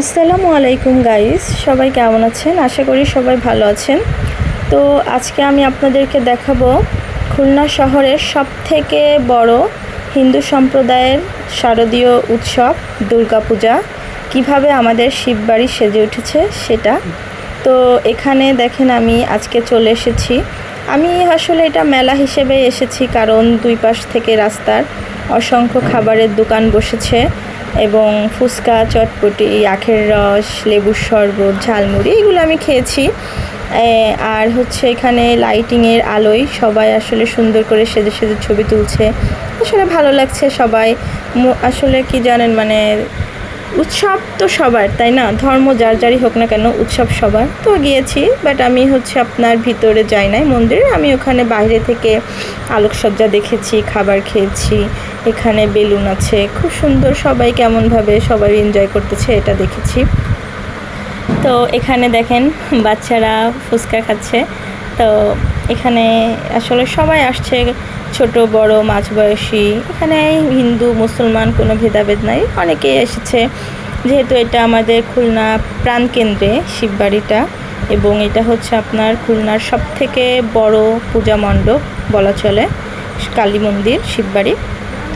আসসালামু আলাইকুম গাইস, সবাই কেমন আছেন? আশা করি সবাই ভালো আছেন। তো আজকে আমি আপনাদেরকে দেখাবো খুলনা শহরের সব থেকে বড় হিন্দু সম্প্রদায়ের শারদীয় উৎসব দুর্গাপূজা। কীভাবে আমাদের শিববাড়ি সেজে উঠেছে সেটা। তো এখানে দেখেন আমি আজকে চলে এসেছি। আমি আসলে এটা মেলা হিসেবে এসেছি কারণ দুই পাশ থেকে রাস্তার অসংখ্য খাবারের দোকান বসেছে। এবং ফুচকা, চটপটি, আখের রস, লেবুর শরবত, ঝালমুড়ি, এগুলো আমি খেয়েছি। আর হচ্ছে এখানে লাইটিংয়ের আলোয় সবাই আসলে সুন্দর করে সেজে সেজে ছবি তুলছে। আসলে ভালো লাগছে সবাই। আসলে কি জানেন মানে উৎসব তো সবার, তাই না? ধর্ম যার যারই হোক না কেন, উৎসব সবার। তো গিয়েছি বাট আমি হচ্ছে আপনার ভিতরে যাই নাই মন্দিরে। আমি ওখানে বাইরে থেকে আলোকসজ্জা দেখেছি, খাবার খেয়েছি। এখানে বেলুন আছে। খুব সুন্দর, সবাই কেমনভাবে সবাই এনজয় করতেছে, এটা দেখেছি। তো এখানে দেখেন, বাচ্চারা ফুচকা খাচ্ছে। তো এখানে আসলে সবাই আসছে, ছোট, বড় মাঝ বয়সী এখানে হিন্দু, মুসলমান কোনো ভেদাভেদ নাই, অনেকেই এসেছে। যেহেতু এটা আমাদের খুলনা প্রাণকেন্দ্রে শিববাড়িটা, এবং এটা হচ্ছে আপনার খুলনার সব থেকে বড় পূজা মণ্ডপ বলা চলে, কালী মন্দির, শিববাড়ি।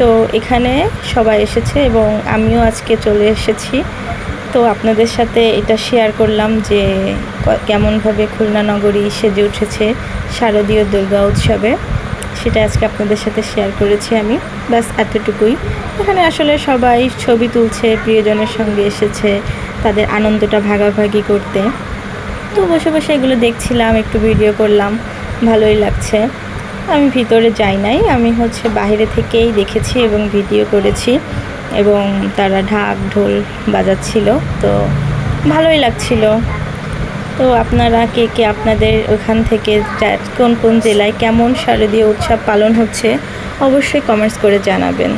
তো এখানে সবাই এসেছে এবং আমিও আজকে চলে এসেছি। তো আপনাদের সাথে এটা শেয়ার করলাম যে কেমনভাবে খুলনা নগরী সেজে উঠেছে শারদীয় দুর্গা উৎসবে। সেটা আজকে আপনাদের সাথে শেয়ার করেছি আমি। ব্যাস, এতটুকুই। এখানে আসলে সবাই ছবি তুলছে, প্রিয়জনের সঙ্গে এসেছে, তাদের আনন্দটা ভাগাভাগি করতে। তো বসে বসে এগুলো দেখছিলাম, একটু ভিডিও করলাম, ভালোই লাগছে। আমি ভিতরে যাই নাই, আমি হচ্ছে বাইরে থেকেই দেখেছি এবং ভিডিও করেছি এবং তারা ঢাক ঢোল বাজাচ্ছিল, তো ভালোই লাগছিল। তো আপনারা কে কে আপনাদের ওখান থেকে কোন কোন জেলায় কেমন শারদীয় উৎসব পালন হচ্ছে, অবশ্যই কমেন্টস করে জানাবেন।